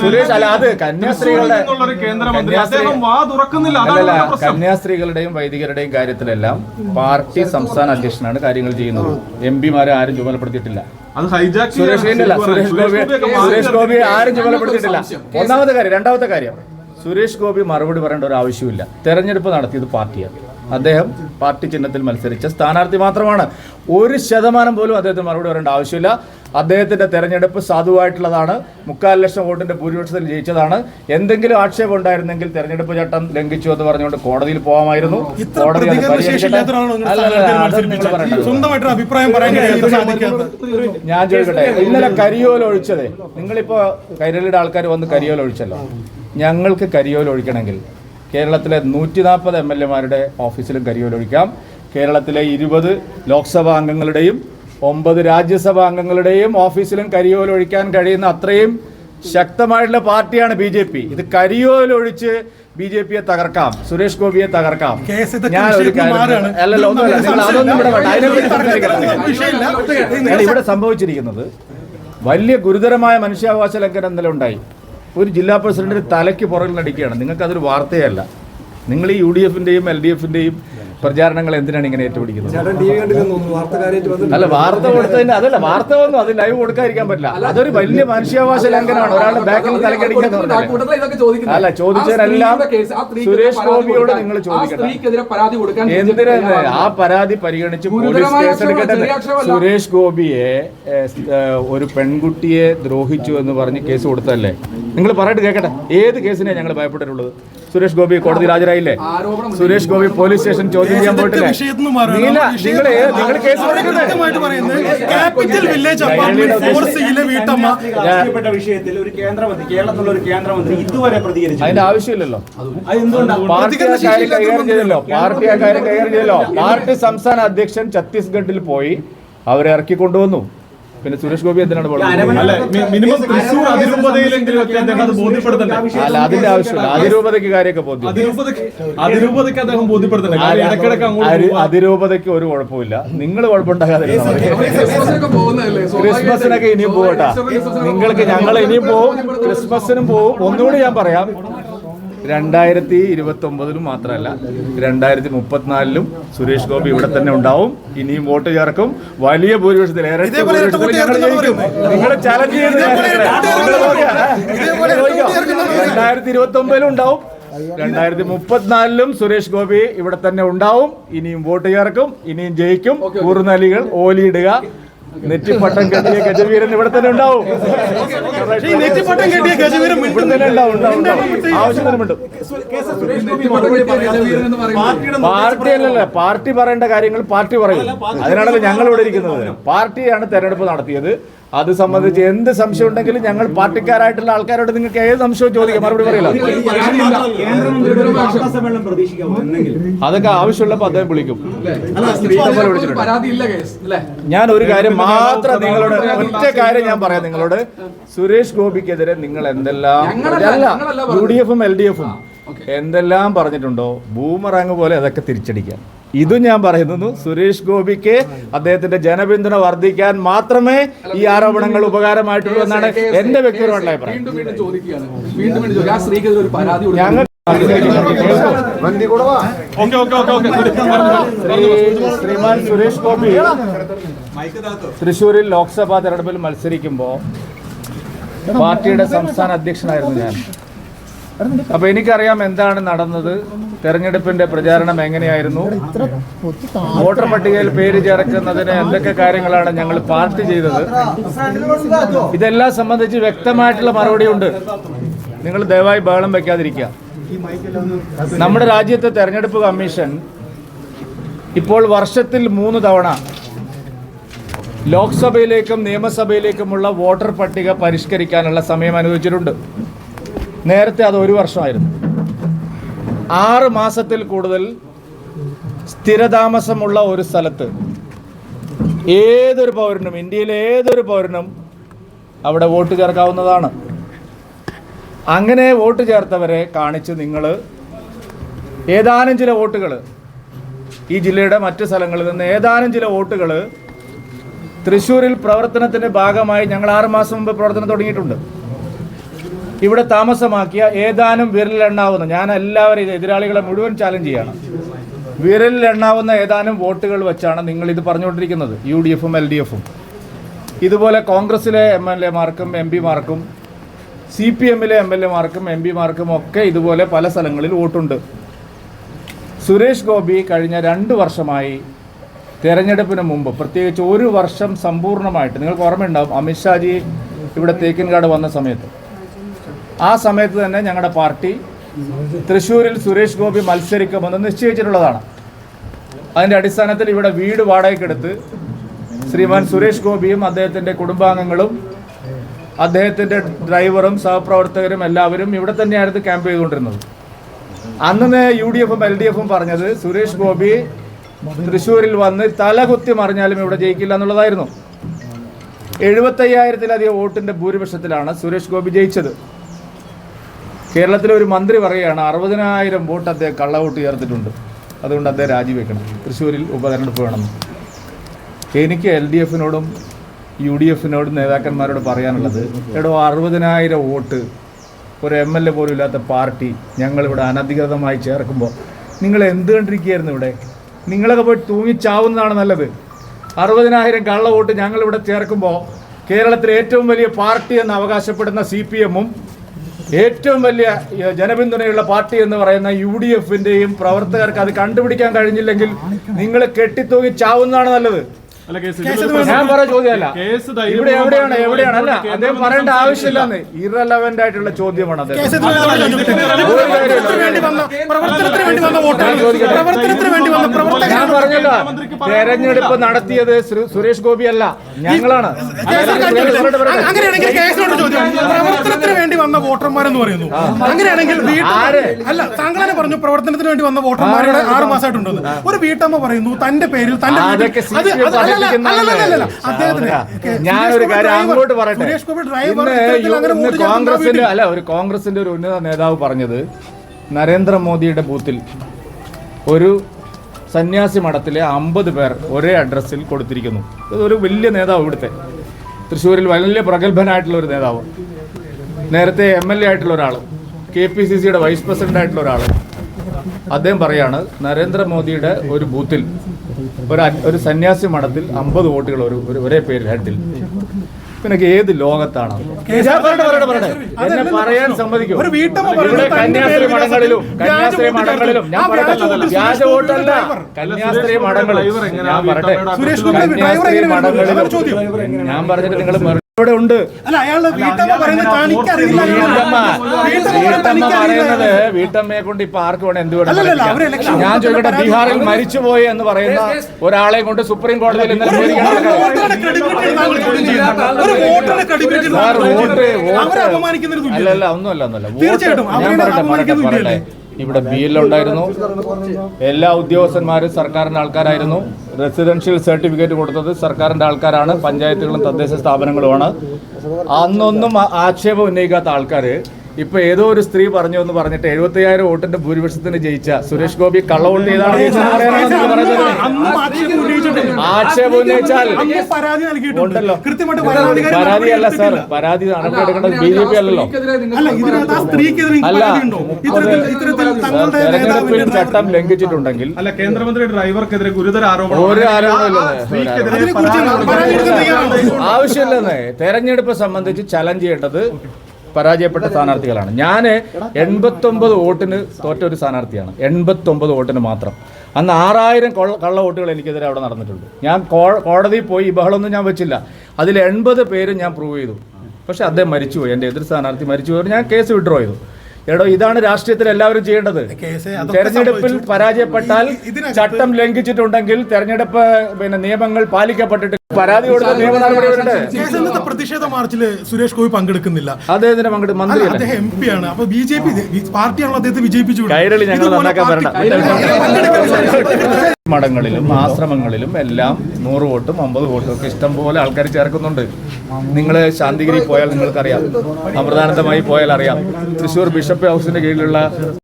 സുരേഷ് അല്ല അത് കന്യാസ്ത്രീകളുടെ തൃശ്ശൂരിൽ നിന്നുള്ളൊരു കേന്ദ്രമന്ത്രി അദ്ദേഹം വാ തുറക്കുന്നില്ല. അതാണ് പ്രശ്നം. കന്യാസ്ത്രീകളുടെയും വൈദികരുടെയും കാര്യത്തിലെല്ലാം പാർട്ടി സംസ്ഥാന അധ്യക്ഷനാണ് കാര്യങ്ങൾ ചെയ്യുന്നത്. എം പിമാരെ ആരും ചുമതലപ്പെടുത്തിയിട്ടില്ല. അത് ഹൈജാക്ക് സുരേഷ് ഇല്ല സുരേഷ് ഗോപി സുരേഷ് ഗോപി ആരും ചുമതലപ്പെടുത്തിയിട്ടില്ല. ഒന്നാമത്തെ കാര്യം രണ്ടാമത്തെ കാര്യം. സുരേഷ് ഗോപി മറുപടി പറയേണ്ട ഒരു ആവശ്യമില്ല. തെരഞ്ഞെടുപ്പ് നടത്തിയത് പാർട്ടിയാണ്. അദ്ദേഹം പാർട്ടി ചിഹ്നത്തിൽ മത്സരിച്ച സ്ഥാനാർത്ഥി മാത്രമാണ്. ഒരു ശതമാനം പോലും അദ്ദേഹത്തിന് മറുപടി പറയേണ്ട ആവശ്യമില്ല. അദ്ദേഹത്തിന്റെ തെരഞ്ഞെടുപ്പ് സാധുവായിട്ടുള്ളതാണ്. മുക്കാൽ ലക്ഷം വോട്ടിന്റെ ഭൂരിപക്ഷത്തിൽ ജയിച്ചതാണ്. എന്തെങ്കിലും ആക്ഷേപം ഉണ്ടായിരുന്നെങ്കിൽ തെരഞ്ഞെടുപ്പ് ചട്ടം ലംഘിച്ചു എന്ന് പറഞ്ഞുകൊണ്ട് കോടതിയിൽ പോകാമായിരുന്നു കോടതി ഞാൻ ചോദിക്കട്ടെ? ഇന്നലെ കരിയോല ഒഴിച്ചതേ. നിങ്ങളിപ്പോ കൈരളിയുടെ ആൾക്കാർ വന്ന് കരിയോല ഒഴിച്ചല്ലോ. ഞങ്ങൾക്ക് കരിയോല ഒഴിക്കണമെങ്കിൽ കേരളത്തിലെ നൂറ്റി നാൽപ്പത് എം എൽ എമാരുടെ ഓഫീസിലും കരിയോലൊഴിക്കാം. കേരളത്തിലെ ഇരുപത് ലോക്സഭാ അംഗങ്ങളുടെയും ഒമ്പത് രാജ്യസഭാ അംഗങ്ങളുടെയും ഓഫീസിലും കരിയോലൊഴിക്കാൻ കഴിയുന്ന അത്രയും ശക്തമായിട്ടുള്ള പാർട്ടിയാണ് ബി ജെ പി. ഇത് കരിയോലൊഴിച്ച് ബി ജെ പിയെ തകർക്കാം. സുരേഷ് ഗോപിയെ തകർക്കാം. ഞാൻ ഒരു. അല്ലല്ലോ ഒന്നുമില്ല. നിങ്ങൾ അതൊന്നും ഇവിടെ ഇവിടെ സംഭവിച്ചിരിക്കുന്നത് വലിയ ഗുരുതരമായ മനുഷ്യാവകാശ ലംഘനം ഇന്നലെ ഉണ്ടായി. ഒരു ജില്ലാ പ്രസിഡന്റിന്റെ തലയ്ക്ക് പുറകിൽ നടിക്കുകയാണ്. നിങ്ങൾക്ക് അതൊരു വാർത്തയല്ല. നിങ്ങൾ ഈ യു ഡി എഫിന്റെയും എൽ ഡി എഫിന്റെയും പ്രചാരണങ്ങൾ എന്തിനാണ് ഇങ്ങനെ ഏറ്റുപിടിക്കുന്നത്? അല്ല വാർത്ത കൊടുത്തതിന് അതല്ല വാർത്ത ഒന്നും അത് ലൈവ് കൊടുക്കാതിരിക്കാൻ പറ്റില്ല. അതൊരു വലിയ മനുഷ്യാവകാശ ലംഘനമാണ്. ഒരാളുടെ ബാക്കിൽ തലക്കടിക്കാൻ അല്ല ചോദിച്ചതിനെല്ലാം സുരേഷ് ഗോപിയോട് നിങ്ങൾ ചോദിക്കണം എന്തിനാ ആ പരാതി പരിഗണിച്ച് പോലീസ് കേസെടുക്കട്ടെ. സുരേഷ് ഗോപിയെ ഒരു പെൺകുട്ടിയെ ദ്രോഹിച്ചു എന്ന് പറഞ്ഞ് കേസ് കൊടുത്തല്ലേ നിങ്ങൾ പറഞ്ഞിട്ട് കേക്കട്ടെ ഏത് കേസിനെ ഞങ്ങൾ ഭയപ്പെട്ടിട്ടുള്ളത്? സുരേഷ് ഗോപി കോടതിയിൽ ഹാജരായില്ലേ? സുരേഷ് ഗോപി പോലീസ് സ്റ്റേഷൻ ചോദ്യം ചെയ്യാൻ പോയിട്ടില്ലേ? വിഷയത്തിൽ നിങ്ങൾ കേസ് ക്യാപിറ്റൽ വില്ലേജ് വീട്ടമ്മ. രാഷ്ട്രീയപ്പെട്ട വിഷയത്തിൽ ഒരു കേന്ദ്രമന്ത്രി കേരളത്തിലുള്ള ഒരു കേന്ദ്രമന്ത്രി ഇതുവരെ പ്രതികരിച്ചു അതിന്റെ ആവശ്യമില്ലല്ലോ. അതെന്തുകൊണ്ടാണ് പാർട്ടി കൈകാര്യം ചെയ്തല്ലോ. പാർട്ടി ആ കാര്യം കൈകാര്യം ചെയ്തല്ലോ. പാർട്ടി സംസ്ഥാന അധ്യക്ഷൻ ഛത്തീസ്ഗഡിൽ പോയി അവരെ ഇറക്കി കൊണ്ടുവന്നു പിന്നെ സുരേഷ് ഗോപി എന്തിനാണ് അല്ല അതിന്റെ ആവശ്യമില്ല. അതിരൂപതയ്ക്ക് കാര്യമൊക്കെ അതിരൂപതയ്ക്ക് അതിരൂപതയ്ക്ക് അദ്ദേഹം ബോധ്യപ്പെടുത്തണ്ടേ? അതിരൂപതയ്ക്ക് ഒരു കുഴപ്പമില്ല നിങ്ങൾ കുഴപ്പമുണ്ടാകാതെ ക്രിസ്മസിനൊക്കെ ഇനിയും പോകട്ടെ. നിങ്ങൾക്ക് ഞങ്ങൾ ഇനിയും പോവും ക്രിസ്മസിനും പോവും ഒന്നുകൂടി ഞാൻ പറയാം. രണ്ടായിരത്തി ഇരുപത്തി ഒമ്പതിലും മാത്രമല്ല രണ്ടായിരത്തി മുപ്പത്തിനാലിലും സുരേഷ് ഗോപി ഇവിടെ തന്നെ ഉണ്ടാവും. ഇനിയും വോട്ട് ചേർക്കും. വലിയ ഭൂരിപക്ഷത്തിൽ ചലഞ്ച് ചെയ്ത് രണ്ടായിരത്തി ഇരുപത്തി ഒമ്പതിലും ഉണ്ടാവും. രണ്ടായിരത്തി മുപ്പത്തിനാലിലും സുരേഷ് ഗോപി ഇവിടെ തന്നെ ഉണ്ടാവും. ഇനിയും വോട്ട് ചേർക്കും. ഇനിയും ജയിക്കും. കൂറുനലികൾ ഓലിയിടുക നെറ്റിപ്പട്ടം കെട്ടിയ ഗജവീരൻ ഇവിടെ തന്നെ ഉണ്ടാവും. ഈ നെറ്റിപ്പട്ടം കെട്ടിയ ഗജവീരൻ ഇവിടെ തന്നെ ഉണ്ടാവും ഉണ്ടാവും ഉണ്ടാവും. ആവശ്യത്തിന് മിണ്ടും. പാർട്ടി അല്ലല്ല പാർട്ടി പറയേണ്ട കാര്യങ്ങൾ പാർട്ടി പറയും. അതിനാണല്ലോ ഞങ്ങൾ ഇവിടെ ഇരിക്കുന്നത് പാർട്ടിയാണ് തെരഞ്ഞെടുപ്പ് നടത്തിയത്. അത് സംബന്ധിച്ച് എന്ത് സംശയം ഉണ്ടെങ്കിലും ഞങ്ങൾ പാർട്ടിക്കാരായിട്ടുള്ള ആൾക്കാരോട് നിങ്ങൾക്ക് ഏത് സംശയവും ചോദിക്കാം. മറുപടി പറയില്ല. അതൊക്കെ ആവശ്യമുള്ളപ്പോൾ അദ്ദേഹം വിളിക്കും. ഞാൻ ഒരു കാര്യം മാത്രം നിങ്ങളോട് ഒറ്റ കാര്യം ഞാൻ പറയാം നിങ്ങളോട്. സുരേഷ് ഗോപിക്കെതിരെ നിങ്ങൾ എന്തെല്ലാം അല്ല യു ഡി എഫും എൽ ഡി എഫും എന്തെല്ലാം പറഞ്ഞിട്ടുണ്ടോ? ബൂമറാങ് പോലെ അതൊക്കെ തിരിച്ചടിക്കാം. ഇതും ഞാൻ പറയുന്നു. സുരേഷ് ഗോപിക്ക് അദ്ദേഹത്തിന്റെ ജനപിന്തുണ വർദ്ധിക്കാൻ മാത്രമേ ഈ ആരോപണങ്ങൾ ഉപകാരമായിട്ടുള്ളൂ എന്നാണ് എന്റെ വ്യക്തിപരമായ അഭിപ്രായം. വീണ്ടും വീണ്ടും ചോദിക്കുകയാണ്. വീണ്ടും വീണ്ടും ചോദിക്കുക ഒരു പരാതി കൊടുക്കാൻ ഞങ്ങൾ okay okay okay okay. Shri- ശ്രീമാൻ സുരേഷ് ഗോപി തൃശ്ശൂരിൽ ലോക്സഭാ തെരഞ്ഞെടുപ്പിൽ മത്സരിക്കുമ്പോൾ പാർട്ടിയുടെ സംസ്ഥാന അധ്യക്ഷനായിരുന്നു ഞാൻ. അപ്പൊ എനിക്കറിയാം എന്താണ് നടന്നത്. തെരഞ്ഞെടുപ്പിന്റെ പ്രചാരണം എങ്ങനെയായിരുന്നു? വോട്ടർ പട്ടികയിൽ പേര് ചേർക്കുന്നതിന് എന്തൊക്കെ കാര്യങ്ങളാണ് ഞങ്ങൾ പാർട്ടി ചെയ്തത്? ഇതെല്ലാം സംബന്ധിച്ച് വ്യക്തമായിട്ടുള്ള മറുപടി ഉണ്ട്. നിങ്ങൾ ദയവായി ബഹളം വെക്കാതിരിക്കുക. നമ്മുടെ രാജ്യത്തെ തെരഞ്ഞെടുപ്പ് കമ്മീഷൻ ഇപ്പോൾ വർഷത്തിൽ മൂന്ന് തവണ ലോക്സഭയിലേക്കും നിയമസഭയിലേക്കുമുള്ള വോട്ടർ പട്ടിക പരിഷ്കരിക്കാനുള്ള സമയം അനുവദിച്ചിട്ടുണ്ട്. നേരത്തെ അത് ഒരു വർഷമായിരുന്നു. ആറ് മാസത്തിൽ കൂടുതൽ സ്ഥിരതാമസമുള്ള ഒരു സ്ഥലത്ത് ഏതൊരു പൗരനും ഇന്ത്യയിലെ ഏതൊരു പൗരനും അവിടെ വോട്ട് ചേർക്കാവുന്നതാണ്. അങ്ങനെ വോട്ട് ചേർത്തവരെ കാണിച്ച് നിങ്ങൾ ഏതാനും ചില വോട്ടുകൾ ഈ ജില്ലയുടെ മറ്റ് സ്ഥലങ്ങളിൽ നിന്ന് ഏതാനും ചില വോട്ടുകൾ തൃശ്ശൂരിൽ പ്രവർത്തനത്തിന്റെ ഭാഗമായി ഞങ്ങൾ ആറ് മാസം മുമ്പ് പ്രവർത്തനം തുടങ്ങിയിട്ടുണ്ട്. ഇവിടെ താമസമാക്കിയ ഏതാനും വിരലിലെണ്ണാവുന്ന ഞാൻ എല്ലാവരും എതിരാളികളെ മുഴുവൻ ചാലഞ്ച് ചെയ്യാണ്. വിരലിലെണ്ണാവുന്ന ഏതാനും വോട്ടുകൾ വെച്ചാണ് നിങ്ങൾ ഇത് പറഞ്ഞുകൊണ്ടിരിക്കുന്നത്. യു ഡി എഫും എൽ ഡി എഫും ഇതുപോലെ കോൺഗ്രസിലെ എം എൽ എമാർക്കും എം പിമാർക്കും സി പി എമ്മിലെ എം എൽ എമാർക്കും എം പിമാർക്കും ഒക്കെ ഇതുപോലെ പല സ്ഥലങ്ങളിൽ വോട്ടുണ്ട്. സുരേഷ് ഗോപി കഴിഞ്ഞ രണ്ട് വർഷമായി തെരഞ്ഞെടുപ്പിന് മുമ്പ് പ്രത്യേകിച്ച് ഒരു വർഷം സമ്പൂർണമായിട്ട് നിങ്ങൾക്ക് ഓർമ്മയുണ്ടാവും അമിത്ഷാജി ഇവിടെ തേക്കിൻകാട് വന്ന സമയത്ത്. ആ സമയത്ത് തന്നെ ഞങ്ങളുടെ പാർട്ടി തൃശ്ശൂരിൽ സുരേഷ് ഗോപി മത്സരിക്കുമെന്ന് നിശ്ചയിച്ചിട്ടുള്ളതാണ്. അതിന്റെ അടിസ്ഥാനത്തിൽ ഇവിടെ വീട് വാടകയ്ക്കെടുത്ത് ശ്രീമാൻ സുരേഷ് ഗോപിയും അദ്ദേഹത്തിന്റെ കുടുംബാംഗങ്ങളും അദ്ദേഹത്തിന്റെ ഡ്രൈവറും സഹപ്രവർത്തകരും എല്ലാവരും ഇവിടെ തന്നെയായിരുന്നു ക്യാമ്പ് ചെയ്തുകൊണ്ടിരുന്നത്. അന്ന് യു ഡി എഫും എൽ ഡി എഫും പറഞ്ഞത് സുരേഷ് ഗോപി തൃശ്ശൂരിൽ വന്ന് തലകുത്തി മറിഞ്ഞാലും ഇവിടെ ജയിക്കില്ല എന്നുള്ളതായിരുന്നു. എഴുപത്തയ്യായിരത്തിലധികം വോട്ടിന്റെ ഭൂരിപക്ഷത്തിലാണ് സുരേഷ് ഗോപി ജയിച്ചത്. കേരളത്തിലെ ഒരു മന്ത്രി പറയുകയാണ് അറുപതിനായിരം വോട്ട് അദ്ദേഹം കള്ളവോട്ട് ചേർത്തിട്ടുണ്ട് അതുകൊണ്ട് അദ്ദേഹം രാജിവെക്കണം. തൃശ്ശൂരിൽ ഉപതെരഞ്ഞെടുപ്പ് വേണമെന്ന്. എനിക്ക് എൽ ഡി എഫിനോടും യു ഡി എഫിനോടും നേതാക്കന്മാരോട് പറയാനുള്ളത് എടോ അറുപതിനായിരം വോട്ട് ഒരു എം എൽ എ പോലും ഇല്ലാത്ത പാർട്ടി ഞങ്ങളിവിടെ അനധികൃതമായി ചേർക്കുമ്പോൾ നിങ്ങൾ എന്ത് കണ്ടിരിക്കുകയായിരുന്നു ഇവിടെ? നിങ്ങളൊക്കെ പോയി തൂങ്ങിച്ചാവുന്നതാണ് നല്ലത്. അറുപതിനായിരം കള്ള വോട്ട് ഞങ്ങളിവിടെ ചേർക്കുമ്പോൾ കേരളത്തിലെ ഏറ്റവും വലിയ പാർട്ടി എന്ന് അവകാശപ്പെടുന്ന സി പി എമ്മും ഏറ്റവും വലിയ ജനപിന്തുണയുള്ള പാർട്ടി എന്ന് പറയുന്ന യു ഡി എഫിന്റെയും പ്രവർത്തകർക്ക് അത് കണ്ടുപിടിക്കാൻ കഴിഞ്ഞില്ലെങ്കിൽ നിങ്ങൾ കെട്ടിത്തൂങ്ങി ചാവുന്നതാണ് നല്ലത്. ഞാൻ ചോദ്യമല്ല. ഇവിടെ എവിടെയാണ്? എവിടെയാണ് അല്ല അദ്ദേഹം പറയേണ്ട ആവശ്യമില്ലെന്ന് ഇറലവന്റ് ആയിട്ടുള്ള ചോദ്യമാണ് അദ്ദേഹം. കേസെത്ര വേണ്ടി വന്ന പ്രവർത്തനത്തിന് വേണ്ടി വന്ന വോട്ടാണ്. പ്രവർത്തനത്തിന് വേണ്ടി വന്ന ഞാൻ പറഞ്ഞല്ലോ തെരഞ്ഞെടുപ്പ് നടത്തിയത് ശ്രീ- സുരേഷ് ഗോപി അല്ല ഞങ്ങളാണ്. കേസ് അങ്ങനെയാണെങ്കിൽ ചോദ്യം. പ്രവർത്തനത്തിന് വേണ്ടി വന്ന വോട്ടർമാരെന്ന് പറയുന്നു. അങ്ങനെയാണെങ്കിൽ അല്ല പറഞ്ഞു പ്രവർത്തനത്തിന് വേണ്ടി വന്ന വോട്ടർമാരുടെ ആറ് മാസമായിട്ടുണ്ടെന്ന് ഒരു വീട്ടമ്മ പറയുന്നു തന്റെ പേരിൽ തന്റെ ഞാനൊരു കാര്യം അങ്ങോട്ട് പറയട്ടെ. ഇന്ന് കോൺഗ്രസിന്റെ അല്ല ഒരു കോൺഗ്രസിന്റെ ഒരു ഉന്നത നേതാവ് പറഞ്ഞത് നരേന്ദ്രമോദിയുടെ ബൂത്തിൽ ഒരു സന്യാസി മഠത്തിലെ അമ്പത് പേർ ഒരേ അഡ്രസ്സിൽ കൊടുത്തിരിക്കുന്നു. ഇതൊരു വലിയ നേതാവ് ഇവിടുത്തെ. തൃശ്ശൂരിൽ വലിയ പ്രഗത്ഭനായിട്ടുള്ള ഒരു നേതാവ്. നേരത്തെ എം എൽ എ ആയിട്ടുള്ള ഒരാൾ കെ പി സി സിയുടെ വൈസ് പ്രസിഡന്റ് ആയിട്ടുള്ള ഒരാൾ അദ്ദേഹം പറയാണ് നരേന്ദ്രമോദിയുടെ ഒരു ബൂത്തിൽ ഒരു ഒരു സന്യാസി മഠത്തിൽ അമ്പത് വോട്ടുകൾ ഒരു ഒരു പേര് ഹെഡിൽ. നിനക്ക് ഏത് ലോകത്താണ്. എന്നെ പറയാൻ സമ്മതിക്കും? കന്യാസ്ത്രീ മഠങ്ങളിലും കന്യാസ്ത്രീ മഠങ്ങളിലും ഞാൻ ആ വ്യാജ വോട്ടല്ല. കന്യാസ്ത്രീ ചോദ്യം. ഞാൻ പറഞ്ഞിട്ട് നിങ്ങൾ ഇവിടെ ഉണ്ട്. അല്ല അയാളുടെ വീട്ടമ്മ പറയുന്നത് തനിക്കറിയില്ല വീട്ടമ്മ വീട്ടമ്മ പറയുന്നത് വീട്ടമ്മയെ കൊണ്ട് ഇപ്പൊ ആർക്ക് വേണം എന്ത് വേണം ഞാൻ ചോദിക്കട്ടെ ബീഹാറിൽ മരിച്ചുപോയി എന്ന് പറയുന്ന ഒരാളെ കൊണ്ട് സുപ്രീം കോടതിയിൽ അല്ലല്ല ഒന്നുമല്ല ഒന്നുമല്ല. ഞാൻ പറയട്ടെ പറയട്ടെ. ഇവിടെ ബി എൽ ഉണ്ടായിരുന്നു. എല്ലാ ഉദ്യോഗസ്ഥന്മാരും സർക്കാരിന്റെ ആൾക്കാരായിരുന്നു. റെസിഡൻഷ്യൽ സർട്ടിഫിക്കറ്റ് കൊടുത്തത് സർക്കാരിന്റെ ആൾക്കാരാണ്. പഞ്ചായത്തുകളും തദ്ദേശ സ്ഥാപനങ്ങളുമാണ്. അന്നൊന്നും ആക്ഷേപം ഉന്നയിക്കാത്ത ആൾക്കാർ ഇപ്പൊ ഏതോ ഒരു സ്ത്രീ പറഞ്ഞു എന്ന് പറഞ്ഞിട്ട് എഴുപത്തി അയ്യായിരം വോട്ടിന്റെ ഭൂരിപക്ഷത്തിന് ജയിച്ച സുരേഷ് ഗോപി കള്ളവോട്ട് ചെയ്താണ് ആക്ഷേപം ഉന്നയിച്ചാൽ പരാതി നൽകിയിട്ടുണ്ട്. ഉണ്ടല്ലോ. പരാതിയല്ല സാർ. പരാതി നടപടിയെടുക്കേണ്ടത് ബി ജെ പി അല്ലല്ലോ. അല്ല തെരഞ്ഞെടുപ്പിൽ ചട്ടം ലംഘിച്ചിട്ടുണ്ടെങ്കിൽ അല്ല കേന്ദ്രമന്ത്രി ഡ്രൈവർക്കെതിരെ ഗുരുതര ആരോപണം ഒരു ആരോപണമില്ലെന്ന് ആവശ്യമില്ലെന്ന്. തെരഞ്ഞെടുപ്പ് സംബന്ധിച്ച് ചലഞ്ച് ചെയ്യേണ്ടത് പരാജയപ്പെട്ട സ്ഥാനാർത്ഥികളാണ്. ഞാൻ എൺപത്തൊമ്പത് വോട്ടിന് തോറ്റ ഒരു സ്ഥാനാർത്ഥിയാണ്. എൺപത്തൊമ്പത് വോട്ടിന് മാത്രം. അന്ന് ആറായിരം കൊള്ള വോട്ടുകൾ എനിക്കെതിരെ അവിടെ നടന്നിട്ടുണ്ട്. ഞാൻ കോടതിയിൽ പോയി ബഹളമൊന്നും ഞാൻ വെച്ചില്ല. അതിൽ എൺപത് പേരും ഞാൻ പ്രൂവ് ചെയ്തു. പക്ഷേ അദ്ദേഹം മരിച്ചുപോയി. എന്റെ എതിർ സ്ഥാനാർത്ഥി മരിച്ചു മരിച്ചുപോയി. ഞാൻ കേസ് വിഡ്രോ ചെയ്തു. എടോ ഇതാണ് രാഷ്ട്രീയത്തിൽ എല്ലാവരും ചെയ്യേണ്ടത്. തെരഞ്ഞെടുപ്പിൽ പരാജയപ്പെട്ടാൽ ചട്ടം ലംഘിച്ചിട്ടുണ്ടെങ്കിൽ തെരഞ്ഞെടുപ്പ് പിന്നെ നിയമങ്ങൾ പാലിക്കപ്പെട്ടിട്ട് പരാതി കൊടുത്ത നിയമ പ്രതിഷേധ മാർച്ചിൽ സുരേഷ് ഗോപി പങ്കെടുക്കുന്നില്ല. അദ്ദേഹത്തിന്റെ പങ്കെടു മന്ത്രി അദ്ദേഹം എം പി ആണ്. അപ്പൊ ബി ജെ പി പാർട്ടിയാണോ അദ്ദേഹത്തെ വിജയിപ്പിച്ചു. കൈരളി ഞങ്ങൾ നന്നാക്കാൻ മഠങ്ങളിലും ആശ്രമങ്ങളിലും എല്ലാം നൂറ് വോട്ടും അമ്പത് വോട്ടും ഒക്കെ ഇഷ്ടംപോലെ ആൾക്കാർ ചേർക്കുന്നുണ്ട്. നിങ്ങൾ ശാന്തിഗിരി പോയാൽ നിങ്ങൾക്കറിയാം. അമൃതാനന്ദമായി പോയാൽ അറിയാം. തൃശ്ശൂർ ബിഷപ്പ് ഹൗസിന്റെ കീഴിലുള്ള